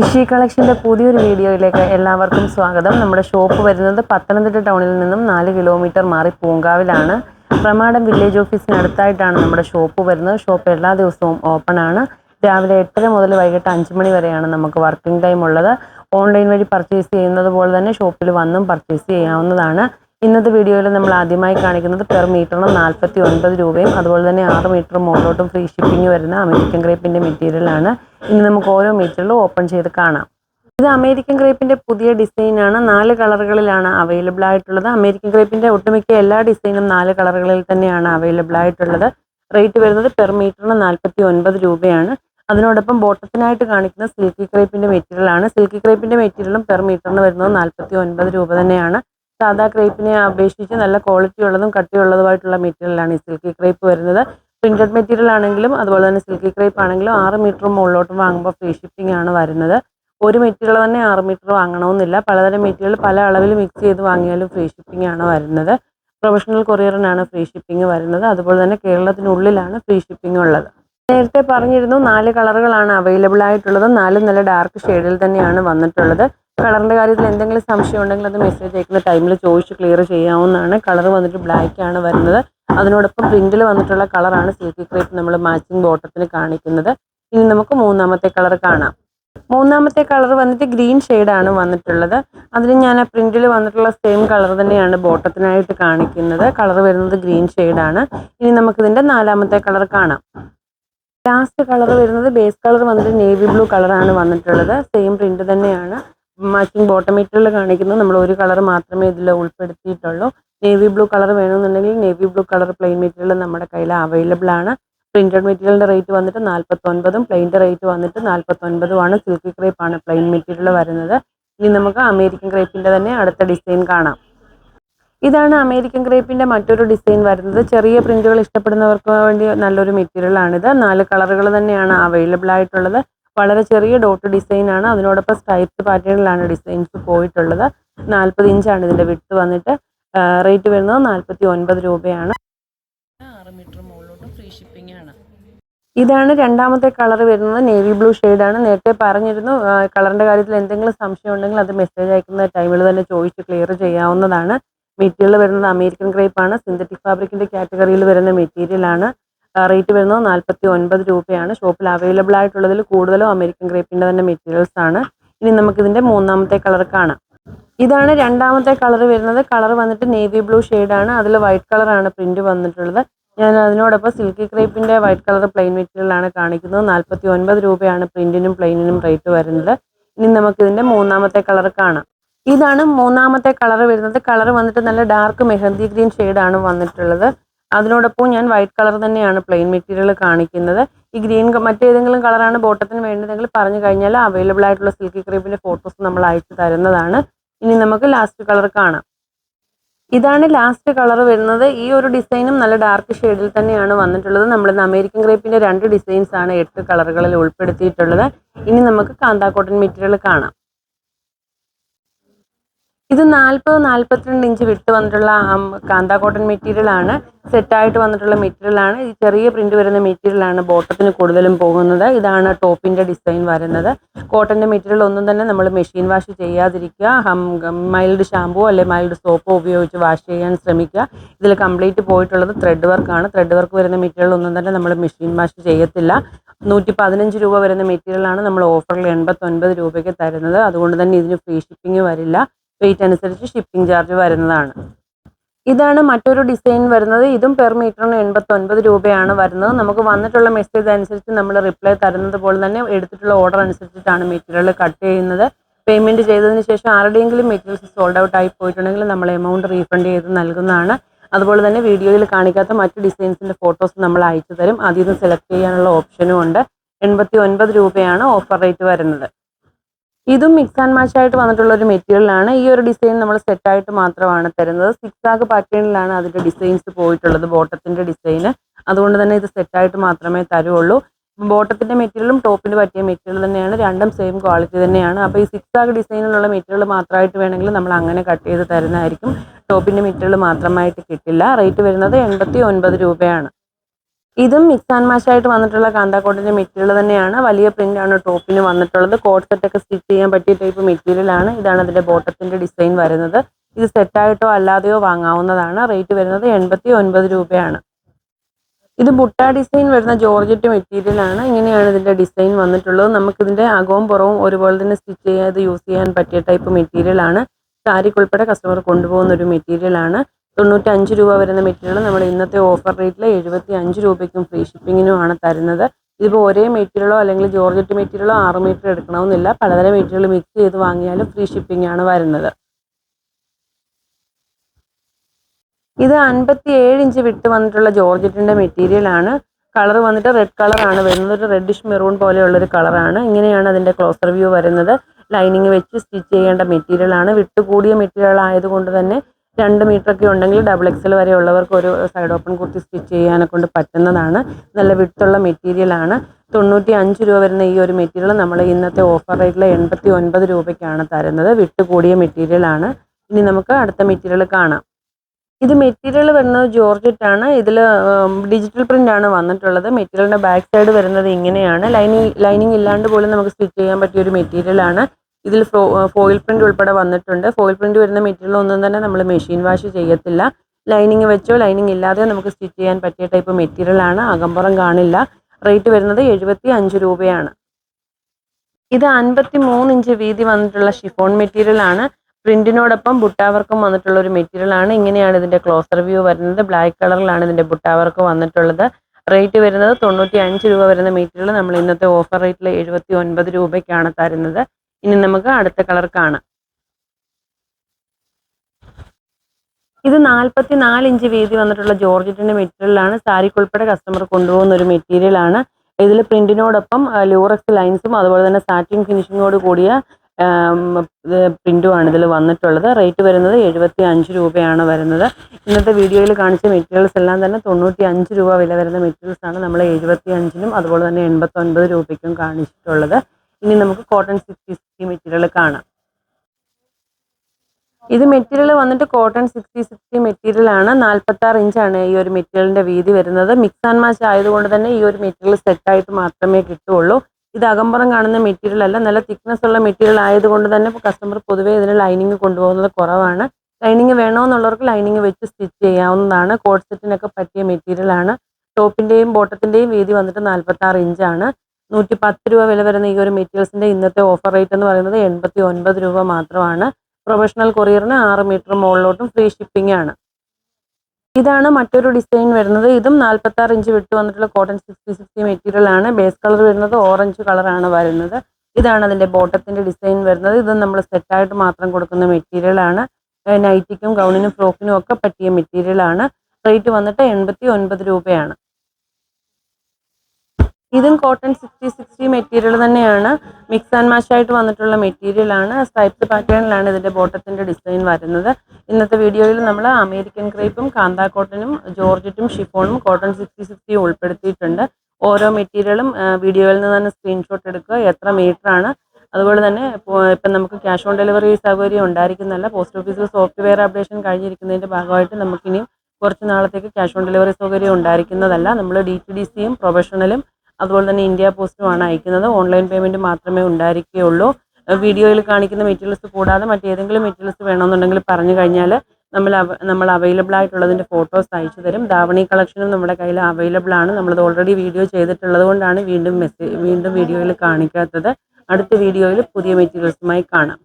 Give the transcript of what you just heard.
ഇഷി കളക്ഷന്റെ പുതിയൊരു വീഡിയോയിലേക്ക് എല്ലാവർക്കും സ്വാഗതം. നമ്മുടെ ഷോപ്പ് വരുന്നത് പത്തനംതിട്ട ടൗണിൽ നിന്നും നാല് കിലോമീറ്റർ മാറി പൂങ്കാവിലാണ്. പ്രമാടം വില്ലേജ് ഓഫീസിനടുത്തായിട്ടാണ് നമ്മുടെ ഷോപ്പ് വരുന്നത്. ഷോപ്പ് എല്ലാ ദിവസവും ഓപ്പൺ ആണ്. രാവിലെ എട്ടര മുതൽ വൈകിട്ട് അഞ്ച് മണി വരെയാണ് നമുക്ക് വർക്കിംഗ് ടൈം ഉള്ളത്. ഓൺലൈൻ വഴി പർച്ചേസ് ചെയ്യുന്നത് പോലെ തന്നെ ഷോപ്പിൽ വന്നും പർച്ചേസ് ചെയ്യാവുന്നതാണ്. ഇന്നത്തെ വീഡിയോയിൽ നമ്മൾ ആദ്യമായി കാണിക്കുന്നത് പെർ മീറ്ററിന് നാൽപ്പത്തി ഒൻപത് രൂപയും അതുപോലെ തന്നെ ആറ് മീറ്റർ മുകളിലോട്ടും ഫ്രീ ഷിപ്പിംഗ് വരുന്ന അമേരിക്കൻ ഗ്രേപ്പിന്റെ മെറ്റീരിയലാണ് ഇനി നമുക്ക് ഓരോ മീറ്ററിലും ഓപ്പൺ ചെയ്ത് കാണാം. ഇത് അമേരിക്കൻ ഗ്രേപ്പിന്റെ പുതിയ ഡിസൈനാണ് നാല് കളറുകളിലാണ് അവൈലബിൾ ആയിട്ടുള്ളത്. അമേരിക്കൻ ഗ്രേപ്പിന്റെ ഒട്ടുമിക്ക എല്ലാ ഡിസൈനും നാല് കളറുകളിൽ തന്നെയാണ് അവൈലബിൾ ആയിട്ടുള്ളത്. റേറ്റ് വരുന്നത് പെർ മീറ്ററിന് നാൽപ്പത്തി ഒൻപത് രൂപയാണ്. അതിനോടൊപ്പം ബോട്ടത്തിനായിട്ട് കാണിക്കുന്ന സിൽക്കി ക്രേപ്പിന്റെ മെറ്റീരിയലാണ് സിൽക്കി ക്രേപ്പിന്റെ മെറ്റീരിയലും പെർ മീറ്ററിന് വരുന്നത് നാൽപ്പത്തി ഒൻപത് രൂപ തന്നെയാണ്. സാധാ ക്രേപ്പിനെ അപേക്ഷിച്ച് നല്ല ക്വാളിറ്റി ഉള്ളതും കട്ടിയുള്ളതുമായിട്ടുള്ള മെറ്റീരിയലാണ് ഈ സിൽക്കി ക്രേപ്പ് വരുന്നത്. പ്രിന്റഡ് മെറ്റീരിയൽ ആണെങ്കിലും അതുപോലെ തന്നെ സിൽക്കി ക്രേപ്പ് ആണെങ്കിലും ആറ് മീറ്റർ മുകളിലോട്ട് വാങ്ങുമ്പോൾ ഫ്രീ ഷിപ്പിംഗ് ആണ് വരുന്നത്. ഒരു മെറ്റീരിയൽ തന്നെ ആറ് മീറ്റർ വാങ്ങണമെന്നില്ല. പലതരം മെറ്റീരിയൽ പല അളവിൽ മിക്സ് ചെയ്ത് വാങ്ങിയാലും ഫ്രീ ഷിപ്പിംഗ് ആണ് വരുന്നത്. പ്രൊഫഷണൽ കൊറിയറിനാണ് ഫ്രീ ഷിപ്പിംഗ് വരുന്നത്. അതുപോലെ തന്നെ കേരളത്തിനുള്ളിലാണ് ഫ്രീ ഷിപ്പിംഗ് ഉള്ളത്. നേരത്തെ പറഞ്ഞിരുന്നു നാല് കളറുകളാണ് അവൈലബിൾ ആയിട്ടുള്ളത്. നാലും നല്ല ഡാർക്ക് ഷെയ്ഡിൽ തന്നെയാണ് വന്നിട്ടുള്ളത്. കളറിന്റെ കാര്യത്തിൽ എന്തെങ്കിലും സംശയം ഉണ്ടെങ്കിൽ അത് മെസ്സേജ് അയക്കുന്ന ടൈമിൽ ചോദിച്ച് ക്ലിയർ ചെയ്യാവുന്നതാണ്. കളർ വന്നിട്ട് ബ്ലാക്ക് ആണ് വരുന്നത്. അതിനോടൊപ്പം പ്രിന്റിൽ വന്നിട്ടുള്ള കളറാണ് സിൽക്കി ക്രേപ്പ് നമ്മൾ മാച്ചിങ് ബോട്ടത്തിന് കാണിക്കുന്നത്. ഇനി നമുക്ക് മൂന്നാമത്തെ കളർ കാണാം. മൂന്നാമത്തെ കളർ വന്നിട്ട് ഗ്രീൻ ആണ് വന്നിട്ടുള്ളത്. അതിന് ഞാൻ ആ പ്രിന്റിൽ വന്നിട്ടുള്ള സെയിം കളർ തന്നെയാണ് ബോട്ടത്തിനായിട്ട് കാണിക്കുന്നത്. കളർ വരുന്നത് ഗ്രീൻ ഷെയ്ഡാണ്. ഇനി നമുക്കിതിന്റെ നാലാമത്തെ കളർ കാണാം. ലാസ്റ്റ് കളർ വരുന്നത് ബേസ് കളർ വന്നിട്ട് നേവി ബ്ലൂ കളറാണ് വന്നിട്ടുള്ളത്. സെയിം പ്രിന്റ് തന്നെയാണ്. മാച്ചിങ് ബോട്ടം മെറ്റീരിയൽ കാണിക്കുന്നത്. നമ്മൾ ഒരു കളർ മാത്രമേ ഇതിൽ ഉൾപ്പെടുത്തിയിട്ടുള്ളൂ. നേവി ബ്ലൂ കളർ വേണമെന്നുണ്ടെങ്കിൽ navy blue colour plain material നമ്മുടെ കയ്യിൽ അവൈലബിൾ ആണ്. പ്രിന്റഡ് മെറ്റീരിയലിന്റെ റേറ്റ് വന്നിട്ട് നാൽപ്പത്തൊൻപതും പ്ലെയിന്റെ റേറ്റ് വന്നിട്ട് നാൽപ്പത്തൊൻപതുമാണ് സിൽക്ക് ക്രേപ്പ് ആണ് പ്ലെയിൻ മെറ്റീരിയൽ വരുന്നത്. ഇനി നമുക്ക് അമേരിക്കൻ ക്രേപ്പിന്റെ തന്നെ അടുത്ത ഡിസൈൻ കാണാം. ഇതാണ് അമേരിക്കൻ ക്രേപ്പിന്റെ മറ്റൊരു ഡിസൈൻ വരുന്നത്. ചെറിയ പ്രിന്റുകൾ ഇഷ്ടപ്പെടുന്നവർക്ക് വേണ്ടി നല്ലൊരു മെറ്റീരിയൽ ആണിത് നാല് കളറുകൾ തന്നെയാണ് അവൈലബിൾ ആയിട്ടുള്ളത്. വളരെ ചെറിയ ഡോട്ട് ഡിസൈൻ ആണ്. അതിനോടൊപ്പം സ്ട്രൈപ്സ് പാറ്റേണിലാണ് ഡിസൈൻസ് പോയിട്ടുള്ളത്. നാൽപ്പത് ഇഞ്ചാണ് ഇതിന്റെ വിട്ട് വന്നിട്ട്. റേറ്റ് വരുന്നത് നാൽപ്പത്തി ഒൻപത് രൂപയാണ്. ആറ് മീറ്റർ മുകളിലോട്ട് ഫ്രീ ഷിപ്പിംഗ് ആണ്. ഇതാണ് രണ്ടാമത്തെ കളർ വരുന്നത്. നേവി ബ്ലൂ ആണ്. നേരത്തെ പറഞ്ഞിരുന്നു കളറിന്റെ കാര്യത്തിൽ എന്തെങ്കിലും സംശയം ഉണ്ടെങ്കിൽ അത് മെസ്സേജ് അയക്കുന്ന ടൈമിൽ തന്നെ ചോദിച്ച് ക്ലിയർ ചെയ്യാവുന്നതാണ്. മെറ്റീരിയൽ വരുന്നത് അമേരിക്കൻ ക്രേപ്പ് ആണ്. സിന്തറ്റിക് ഫാബ്രിക്കിന്റെ കാറ്റഗറിയിൽ വരുന്ന മെറ്റീരിയൽ ആണ്. റേറ്റ് വരുന്നത് നാൽപ്പത്തി ഒൻപത് രൂപയാണ് ഷോപ്പിൽ അവൈലബിൾ ആയിട്ടുള്ളതിൽ കൂടുതലും അമേരിക്കൻ ക്രേപ്പിന്റെ തന്നെ മെറ്റീരിയൽസ് ആണ്. ഇനി നമുക്കിതിന്റെ മൂന്നാമത്തെ കളർ കാണാം. ഇതാണ് രണ്ടാമത്തെ കളർ വരുന്നത്. കളർ വന്നിട്ട് നേവി ബ്ലൂ ആണ്. അതിൽ വൈറ്റ് കളറാണ് പ്രിന്റ് വന്നിട്ടുള്ളത്. ഞാൻ അതിനോടൊപ്പം സിൽക്കി ക്രേപ്പിന്റെ വൈറ്റ് കളർ പ്ലെയിൻ മെറ്റീരിയൽ ആണ് കാണിക്കുന്നത്. നാൽപ്പത്തി ഒൻപത് രൂപയാണ് പ്രിന്റിനും പ്ലെയിനിനും റേറ്റ് വരുന്നത്. ഇനി നമുക്കിതിന്റെ മൂന്നാമത്തെ കളർ കാണാം. ഇതാണ് മൂന്നാമത്തെ കളർ വരുന്നത്. കളർ വന്നിട്ട് നല്ല ഡാർക്ക് മെഹന്തി ഗ്രീൻ ആണ് വന്നിട്ടുള്ളത്. അതിനോടൊപ്പം ഞാൻ വൈറ്റ് കളർ തന്നെയാണ് പ്ലെയിൻ മെറ്റീരിയൽ കാണിക്കുന്നത്. ഈ ഗ്രീൻ മറ്റേതെങ്കിലും കളറാണ് ബോട്ടത്തിന് വേണ്ടതെങ്കിൽ പറഞ്ഞു കഴിഞ്ഞാൽ അവൈലബിൾ ആയിട്ടുള്ള സിൽക്കി ക്രീപ്പിന്റെ ഫോട്ടോസ് നമ്മൾ അയച്ചു തരുന്നതാണ്. ഇനി നമുക്ക് ലാസ്റ്റ് കളർ കാണാം. ഇതാണ് ലാസ്റ്റ് കളർ വരുന്നത്. ഈ ഒരു ഡിസൈനും നല്ല ഡാർക്ക് ഷെയ്ഡിൽ തന്നെയാണ് വന്നിട്ടുള്ളത്. നമ്മൾ അമേരിക്കൻ ക്രേപ്പിന്റെ രണ്ട് ഡിസൈൻസ് ആണ് എട്ട് കളറുകളിൽ ഉൾപ്പെടുത്തിയിട്ടുള്ളത്. ഇനി നമുക്ക് കാന്താ കോട്ടൺ മെറ്റീരിയൽ കാണാം. ഇത് നാൽപ്പത് നാൽപ്പത്തിരണ്ട് ഇഞ്ച് വിട്ട് വന്നിട്ടുള്ള കാന്താ കോട്ടൺ മെറ്റീരിയൽ ആണ്. സെറ്റായിട്ട് വന്നിട്ടുള്ള മെറ്റീരിയൽ ആണ്. ഈ ചെറിയ പ്രിന്റ് വരുന്ന മെറ്റീരിയൽ ആണ് ബോട്ടത്തിന് കൂടുതലും പോകുന്നത്. ഇതാണ് ടോപ്പിന്റെ ഡിസൈൻ വരുന്നത്. കോട്ടന്റെ മെറ്റീരിയൽ ഒന്നും തന്നെ നമ്മൾ മെഷീൻ വാഷ് ചെയ്യാതിരിക്കുക. മൈൽഡ് ഷാമ്പൂ അല്ലെ മൈൽഡ് സോപ്പോ ഉപയോഗിച്ച് വാഷ് ചെയ്യാൻ ശ്രമിക്കുക. ഇതിൽ കംപ്ലീറ്റ് പോയിട്ടുള്ളത് ത്രെഡ് വർക്കാണ് ത്രെഡ് വർക്ക് വരുന്ന മെറ്റീരിയൽ ഒന്നും തന്നെ നമ്മൾ മെഷീൻ വാഷ് ചെയ്യത്തില്ല. നൂറ്റി പതിനഞ്ച് രൂപ വരുന്ന മെറ്റീരിയലാണ് നമ്മൾ ഓഫറിൽ എൺപത്തൊൻപത് രൂപയ്ക്ക് തരുന്നത്. അതുകൊണ്ട് തന്നെ ഇതിന് ഫ്രീ ഷിപ്പിംഗ് വരില്ല. വെയിറ്റ് അനുസരിച്ച് ഷിപ്പിംഗ് ചാർജ് വരുന്നതാണ്. ഇതാണ് മറ്റൊരു ഡിസൈൻ വരുന്നത്. ഇതും പെർ മീറ്ററിന് എൺപത്തൊൻപത് രൂപയാണ് വരുന്നത്. നമുക്ക് വന്നിട്ടുള്ള മെസ്സേജ് അനുസരിച്ച് നമ്മൾ റിപ്ലൈ തരുന്നത് പോലെ തന്നെ എടുത്തിട്ടുള്ള ഓർഡർ അനുസരിച്ചിട്ടാണ് മെറ്റീരിയൽ കട്ട് ചെയ്യുന്നത്. പേയ്മെന്റ് ചെയ്തതിന് ശേഷം ആരുടെയെങ്കിലും മെറ്റീരിയൽസ് സോൾഡ് ഔട്ട് ആയി പോയിട്ടുണ്ടെങ്കിൽ നമ്മൾ എമൗണ്ട് റീഫണ്ട് ചെയ്ത് നൽകുന്നതാണ്. അതുപോലെ തന്നെ വീഡിയോയിൽ കാണിക്കാത്ത മറ്റ് ഡിസൈൻസിന്റെ ഫോട്ടോസ് നമ്മൾ അയച്ചു തരും. അതിൽ നിന്ന് സെലക്ട് ചെയ്യാനുള്ള ഓപ്ഷനും ഉണ്ട്. എൺപത്തി ഒൻപത് രൂപയാണ് ഓഫർ റേറ്റ് വരുന്നത്. ഇതും മിക്സ് ആൻഡ് മാച്ച് ആയിട്ട് വന്നിട്ടുള്ള ഒരു മെറ്റീരിയലാണ് ഈ ഒരു ഡിസൈൻ നമ്മൾ സെറ്റായിട്ട് മാത്രമാണ് തരുന്നത്. സിക്സ് ആഗ് പാറ്റേണിലാണ് അതിന്റെ ഡിസൈൻസ് പോയിട്ടുള്ളത് ബോട്ടത്തിന്റെ ഡിസൈന് അതുകൊണ്ട് തന്നെ ഇത് സെറ്റായിട്ട് മാത്രമേ തരുള്ളൂ. ബോട്ടത്തിന്റെ മെറ്റീരിയലും ടോപ്പിന് പറ്റിയ മെറ്റീരിയൽ തന്നെയാണ്. രണ്ടും സെയിം ക്വാളിറ്റി തന്നെയാണ്. അപ്പോൾ ഈ സിക്സ് ആഗ് ഡിസൈനിലുള്ള മെറ്റീരിയൽ മാത്രമായിട്ട് വേണമെങ്കിൽ നമ്മൾ അങ്ങനെ കട്ട് ചെയ്ത് തരുന്നതായിരിക്കും. ടോപ്പിന്റെ മെറ്റീരിയൽ മാത്രമായിട്ട് കിട്ടില്ല. റേറ്റ് വരുന്നത് എൺപത്തി ഒൻപത് രൂപയാണ്. ഇതും മിക്സ് ആൻഡ് മാച്ച് ആയിട്ട് വന്നിട്ടുള്ള കാന്താക്കോട്ടിന്റെ മെറ്റീരിയൽ തന്നെയാണ്. വലിയ പ്രിന്റ് ആണ് ടോപ്പിന് വന്നിട്ടുള്ളത്. കോട്ട് സെറ്റ് ഒക്കെ സ്റ്റിച്ച് ചെയ്യാൻ പറ്റിയ ടൈപ്പ് മെറ്റീരിയൽ ആണ്. ഇതാണ് അതിന്റെ ബോട്ടത്തിന്റെ ഡിസൈൻ വരുന്നത്. ഇത് സെറ്റായിട്ടോ അല്ലാതെയോ വാങ്ങാവുന്നതാണ്. റേറ്റ് വരുന്നത് എൺപത്തി ഒൻപത് രൂപയാണ്. ഇത് ബുട്ട ഡിസൈൻ വരുന്ന ജോർജറ്റ് മെറ്റീരിയൽ ആണ്. ഇങ്ങനെയാണ് ഇതിന്റെ ഡിസൈൻ വന്നിട്ടുള്ളത്. നമുക്ക് ഇതിന്റെ അകവും പുറവും ഒരുപോലെ തന്നെ സ്റ്റിച്ച് ചെയ്യാതെ യൂസ് ചെയ്യാൻ പറ്റിയ ടൈപ്പ് മെറ്റീരിയൽ ആണ്. സാരിക്ക് ഉൾപ്പെടെ കസ്റ്റമർ കൊണ്ടുപോകുന്ന ഒരു മെറ്റീരിയൽ ആണ്. തൊണ്ണൂറ്റി അഞ്ച് രൂപ വരുന്ന മെറ്റീരിയൽ നമ്മൾ ഇന്നത്തെ ഓഫർ റേറ്റിൽ എഴുപത്തി അഞ്ച് രൂപയ്ക്കും ഫ്രീ ഷിപ്പിങ്ങിനുമാണ് തരുന്നത്. ഇതിപ്പോൾ ഒരേ മെറ്റീരിയലോ അല്ലെങ്കിൽ ജോർജറ്റ് മെറ്റീരിയലോ ആറ് മീറ്റർ എടുക്കണമെന്നില്ല. പലതരം മെറ്റീരിയൽ മിക്സ് ചെയ്ത് വാങ്ങിയാലും ഫ്രീ ഷിപ്പിംഗ് ആണ് വരുന്നത്. ഇത് അൻപത്തി ഏഴ് ഇഞ്ച് വിട്ട് വന്നിട്ടുള്ള ജോർജറ്റിന്റെ മെറ്റീരിയലാണ് കളർ വന്നിട്ട് റെഡ് കളറാണ് വരുന്നത് ഒരു റെഡിഷ് മെറൂൺ പോലെയുള്ളൊരു കളറാണ് ഇങ്ങനെയാണ് അതിന്റെ ക്ലോസർ വ്യൂ വരുന്നത്. ലൈനിങ് വെച്ച് സ്റ്റിച്ച് ചെയ്യേണ്ട മെറ്റീരിയലാണ് വിട്ടുകൂടിയ മെറ്റീരിയൽ ആയതുകൊണ്ട് തന്നെ രണ്ട് മീറ്റർ ഒക്കെ ഉണ്ടെങ്കിൽ ഡബിൾ എക്സൽ വരെ ഉള്ളവർക്ക് ഒരു സൈഡ് ഓപ്പൺ കുർത്തി സ്റ്റിച്ച് ചെയ്യാനെ കൊണ്ട് പറ്റുന്നതാണ്. നല്ല വിട്ടുള്ള മെറ്റീരിയൽ ആണ്. തൊണ്ണൂറ്റി അഞ്ച് രൂപ വരുന്ന ഈ ഒരു മെറ്റീരിയൽ നമ്മൾ ഇന്നത്തെ ഓഫർ റേറ്റിൽ എൺപത്തി ഒൻപത് രൂപയ്ക്കാണ് തരുന്നത്. വിട്ടുകൂടിയ മെറ്റീരിയൽ ആണ്. ഇനി നമുക്ക് അടുത്ത മെറ്റീരിയൽ കാണാം. ഇത് മെറ്റീരിയൽ വരുന്നത് ജോർജറ്റ് ആണ്. ഇതിൽ ഡിജിറ്റൽ പ്രിന്റ് ആണ് വന്നിട്ടുള്ളത്. മെറ്റീരിയലിന്റെ ബാക്ക് സൈഡ് വരുന്നത് ഇങ്ങനെയാണ്. ലൈനിങ് ലൈനിങ് ഇല്ലാണ്ട് പോലും നമുക്ക് സ്റ്റിച്ച് ചെയ്യാൻ പറ്റിയ ഒരു മെറ്റീരിയൽ ആണ്. ഇതിൽ ഫോയിൽ പ്രിന്റ് ഉൾപ്പെടെ വന്നിട്ടുണ്ട്. ഫോയിൽ പ്രിന്റ് വരുന്ന മെറ്റീരിയൽ ഒന്നും തന്നെ നമ്മൾ മെഷീൻ വാഷ് ചെയ്യത്തില്ല. ലൈനിങ് വെച്ചോ ലൈനിങ് ഇല്ലാതെ നമുക്ക് സ്റ്റിച്ച് ചെയ്യാൻ പറ്റിയ ടൈപ്പ് മെറ്റീരിയൽ ആണ്. അകമ്പുറം കാണില്ല. റേറ്റ് വരുന്നത് എഴുപത്തി അഞ്ച് രൂപയാണ്. ഇത് അൻപത്തി മൂന്ന് ഇഞ്ച് വീതി വന്നിട്ടുള്ള ഷിഫോൺ മെറ്റീരിയൽ ആണ്. പ്രിന്റിനോടൊപ്പം ബുട്ടാവർക്കും വന്നിട്ടുള്ള ഒരു മെറ്റീരിയൽ ആണ്. ഇങ്ങനെയാണ് ഇതിന്റെ ക്ലോസർ വ്യൂ വരുന്നത്. ബ്ലാക്ക് കളറിലാണ് ഇതിന്റെ ബുട്ടാവർക്ക് വന്നിട്ടുള്ളത്. റേറ്റ് വരുന്നത് തൊണ്ണൂറ്റി അഞ്ച് രൂപ വരുന്ന മെറ്റീരിയൽ നമ്മൾ ഇന്നത്തെ ഓഫർ റേറ്റിൽ എഴുപത്തി ഒൻപത് രൂപയ്ക്കാണ് തരുന്നത്. ഇനി നമുക്ക് അടുത്ത കളർ കാണാം. ഇത് നാൽപ്പത്തി നാല് ഇഞ്ച് വീതി വന്നിട്ടുള്ള ജോർജറ്റിന്റെ മെറ്റീരിയലാണ് സാരിക്ക് ഉൾപ്പെടെ കസ്റ്റമർ കൊണ്ടുപോകുന്ന ഒരു മെറ്റീരിയൽ ആണ്. ഇതിൽ പ്രിന്റിനോടൊപ്പം ലൂറക്സ് ലൈൻസും അതുപോലെ തന്നെ സാറ്റിൻ ഫിനിഷിങ്ങോട് കൂടിയ പ്രിന്റുമാണ് ഇതിൽ വന്നിട്ടുള്ളത്. റേറ്റ് വരുന്നത് എഴുപത്തി അഞ്ച് രൂപയാണ് വരുന്നത്. ഇന്നത്തെ വീഡിയോയിൽ കാണിച്ച മെറ്റീരിയൽസ് എല്ലാം തന്നെ തൊണ്ണൂറ്റി അഞ്ച് രൂപ വില വരുന്ന മെറ്റീരിയൽസ് ആണ് നമ്മൾ എഴുപത്തി അഞ്ചിനും അതുപോലെ തന്നെ എൺപത്തി ഒൻപത് രൂപയ്ക്കും കാണിച്ചിട്ടുള്ളത്. ഇനി നമുക്ക് കോട്ടൺ സിക്സ്റ്റി സിക്സ്റ്റി മെറ്റീരിയൽ കാണാം. ഇത് മെറ്റീരിയൽ വന്നിട്ട് കോട്ടൺ സിക്സ്റ്റി സിക്സ്റ്റി മെറ്റീരിയൽ ആണ്. നാൽപ്പത്തി ആറ് ഇഞ്ചാണ് ഈ ഒരു മെറ്റീരിയലിന്റെ വീതി വരുന്നത്. മിക്സ് ആൻഡ് മാച്ച് ആയതുകൊണ്ട് തന്നെ ഈ ഒരു മെറ്റീരിയൽ സെറ്റായിട്ട് മാത്രമേ കിട്ടുള്ളൂ ഇത് അകമ്പുറം കാണുന്ന മെറ്റീരിയൽ അല്ല. നല്ല തിക്നെസ് ഉള്ള മെറ്റീരിയൽ ആയതുകൊണ്ട് തന്നെ കസ്റ്റമർ പൊതുവേ ഇതിന് ലൈനിങ് കൊണ്ടുപോകുന്നത് കുറവാണ്. ലൈനിങ് വേണമെന്നുള്ളവർക്ക് ലൈനിങ് വെച്ച് സ്റ്റിച്ച് ചെയ്യാവുന്നതാണ്. കോട്ട് സെറ്റിനൊക്കെ പറ്റിയ മെറ്റീരിയൽ ആണ്. ടോപ്പിന്റെയും ബോട്ടത്തിന്റെയും വീതി വന്നിട്ട് നാൽപ്പത്തി ആറ് ഇഞ്ചാണ് നൂറ്റി പത്ത് രൂപ വില വരുന്ന ഈ ഒരു മെറ്റീരിയൽസിന്റെ ഇന്നത്തെ ഓഫർ റേറ്റ് എന്ന് പറയുന്നത് എൺപത്തി ഒൻപത് രൂപ മാത്രമാണ്. പ്രൊഫഷണൽ കൊറിയറിന് ആറ് മീറ്റർ മുകളിലോട്ടും ഫ്രീ ഷിപ്പിംഗ് ആണ്. ഇതാണ് മറ്റൊരു ഡിസൈൻ വരുന്നത്. ഇതും നാൽപ്പത്തി ആറ് ഇഞ്ച് വിട്ട് വന്നിട്ടുള്ള കോട്ടൺ സിക്സ്റ്റി സിക്സ്റ്റി മെറ്റീരിയൽ ആണ്. ബേസ് കളർ വരുന്നത് ഓറഞ്ച് കളറാണ് വരുന്നത്. ഇതാണ് അതിന്റെ ബോട്ടത്തിന്റെ ഡിസൈൻ വരുന്നത്. ഇത് നമ്മൾ സെറ്റായിട്ട് മാത്രം കൊടുക്കുന്ന മെറ്റീരിയൽ ആണ്. നൈറ്റിക്കും ഗൗണിനും ഫ്രോക്കിനും ഒക്കെ പറ്റിയ മെറ്റീരിയൽ ആണ്. റേറ്റ് വന്നിട്ട് എൺപത്തി ഒൻപത് രൂപയാണ്. ഇതും കോട്ടൺ സിക്സ്റ്റി സിക്സ്റ്റി മെറ്റീരിയൽ തന്നെയാണ്. മിക്സ് ആൻഡ് മാച്ച് ആയിട്ട് വന്നിട്ടുള്ള മെറ്റീരിയൽ ആണ്. സ്ട്രൈപ്സ് പാറ്റേണിലാണ് ഇതിന്റെ ബോട്ടത്തിന്റെ ഡിസൈൻ വരുന്നത്. ഇന്നത്തെ വീഡിയോയിൽ നമ്മൾ അമേരിക്കൻ ക്രേപ്പും കാന്താ കോട്ടനും ജോർജറ്റും ഷിഫോണും കോട്ടൺ സിക്സ്റ്റി സിക്സ്റ്റിയും ഉൾപ്പെടുത്തിയിട്ടുണ്ട്. ഓരോ മെറ്റീരിയലും വീഡിയോയിൽ നിന്ന് തന്നെ സ്ക്രീൻഷോട്ട് എടുക്കുക. എത്ര മീറ്റർ ആണ്. അതുപോലെ തന്നെ ഇപ്പം നമുക്ക് ക്യാഷ് ഓൺ ഡെലിവറി സൗകര്യം ഉണ്ടായിരിക്കുന്നതല്ല. പോസ്റ്റ് ഓഫീസിൽ സോഫ്റ്റ്വെയർ അപ്ഡേഷൻ കഴിഞ്ഞിരിക്കുന്നതിന്റെ ഭാഗമായിട്ട് നമുക്കിനിയും കുറച്ച് നാളത്തേക്ക് ക്യാഷ് ഓൺ ഡെലിവറി സൗകര്യം ഉണ്ടായിരിക്കുന്നതല്ല. നമ്മൾ ഡി ടി ഡി സിയും പ്രൊഫഷണലും അതുപോലെ തന്നെ ഇന്ത്യ പോസ്റ്റുമാണ് അയക്കുന്നത്. ഓൺലൈൻ പേയ്മെന്റ് മാത്രമേ ഉണ്ടായിരിക്കുകയുള്ളൂ. വീഡിയോയിൽ കാണിക്കുന്ന മെറ്റീരിയൽസ് കൂടാതെ മറ്റേതെങ്കിലും മെറ്റീരിയൽസ് വേണമെന്നുണ്ടെങ്കിൽ പറഞ്ഞു കഴിഞ്ഞാൽ നമ്മൾ നമ്മൾ അവൈലബിൾ ആയിട്ടുള്ളതിന്റെ ഫോട്ടോസ് അയച്ചു തരും. ധാവണി കളക്ഷനും നമ്മുടെ കയ്യിൽ അവൈലബിൾ ആണ്. നമ്മളത് ഓൾറെഡി വീഡിയോ ചെയ്തിട്ടുള്ളത് കൊണ്ടാണ് വീണ്ടും മെസ്സേജ് വീണ്ടും വീഡിയോയിൽ കാണിക്കാത്തത്. അടുത്ത വീഡിയോയിൽ പുതിയ മെറ്റീരിയൽസുമായി കാണാം.